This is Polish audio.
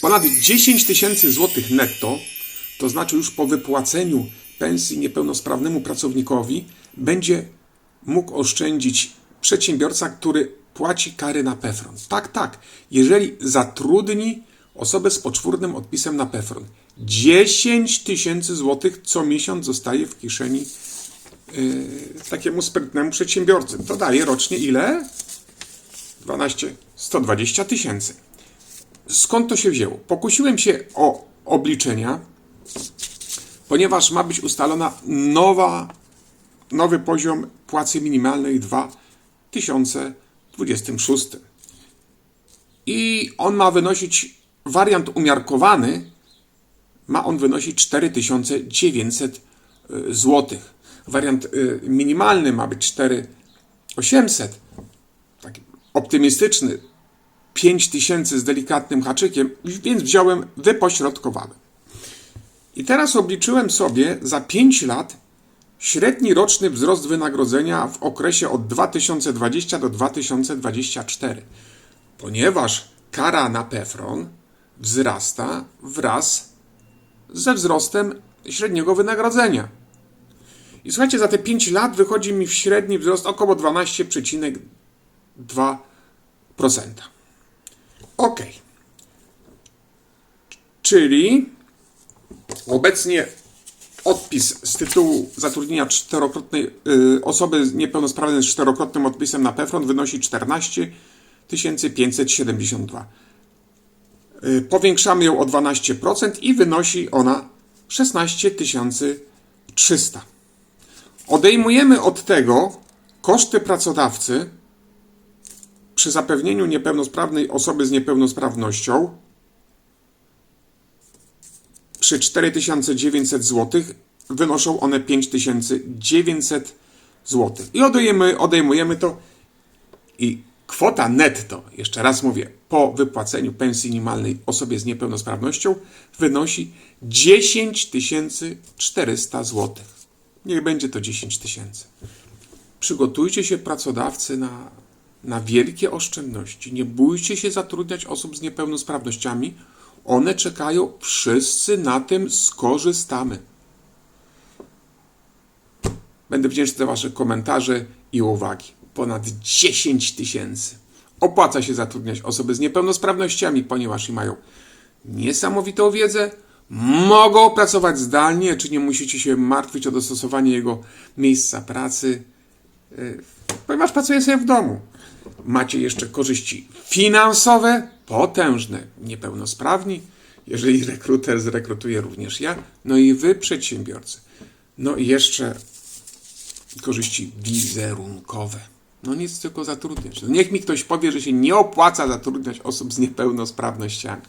ponad 10 tysięcy złotych netto, to znaczy już po wypłaceniu pensji niepełnosprawnemu pracownikowi, będzie mógł oszczędzić przedsiębiorca, który płaci kary na PEFRON. Tak, tak. Jeżeli zatrudni osobę z poczwórnym odpisem na PEFRON, 10 tysięcy złotych co miesiąc zostaje w kieszeni yy, takiemu sprytnemu przedsiębiorcy. To daje rocznie ile? 12, 120 tysięcy. Skąd to się wzięło? Pokusiłem się o obliczenia, ponieważ ma być ustalona nowa, nowy poziom płacy minimalnej w 2026. I on ma wynosić, wariant umiarkowany, ma on wynosić 4900 zł. Wariant y, minimalny ma być 4800. Taki optymistyczny 5000 z delikatnym haczykiem, więc wziąłem, wypośrodkowałem. I teraz obliczyłem sobie za 5 lat średni roczny wzrost wynagrodzenia w okresie od 2020 do 2024, ponieważ kara na PEFRON wzrasta wraz ze wzrostem średniego wynagrodzenia. I słuchajcie, za te 5 lat wychodzi mi w średni wzrost około 12,2%. Ok. Czyli obecnie odpis z tytułu zatrudnienia czterokrotnej y, osoby niepełnosprawnej z czterokrotnym odpisem na PEFRON wynosi 14 572. Y, Powiększamy ją o 12% i wynosi ona 16 300. Odejmujemy od tego koszty pracodawcy przy zapewnieniu niepełnosprawnej osoby z niepełnosprawnością przy 4900 zł wynoszą one 5900 zł. I odejmujemy, odejmujemy to i kwota netto, jeszcze raz mówię, po wypłaceniu pensji minimalnej osobie z niepełnosprawnością wynosi 10 400 zł. Niech będzie to 10 tysięcy. Przygotujcie się pracodawcy na, na wielkie oszczędności. Nie bójcie się zatrudniać osób z niepełnosprawnościami. One czekają, wszyscy na tym skorzystamy. Będę wdzięczny za Wasze komentarze i uwagi. Ponad 10 tysięcy. Opłaca się zatrudniać osoby z niepełnosprawnościami, ponieważ mają niesamowitą wiedzę, mogą pracować zdalnie, czy nie musicie się martwić o dostosowanie jego miejsca pracy, yy, ponieważ pracuje sobie w domu. Macie jeszcze korzyści finansowe, potężne, niepełnosprawni, jeżeli rekruter zrekrutuje również ja, no i wy przedsiębiorcy. No i jeszcze korzyści wizerunkowe. No nic tylko zatrudniać. Niech mi ktoś powie, że się nie opłaca zatrudniać osób z niepełnosprawnościami.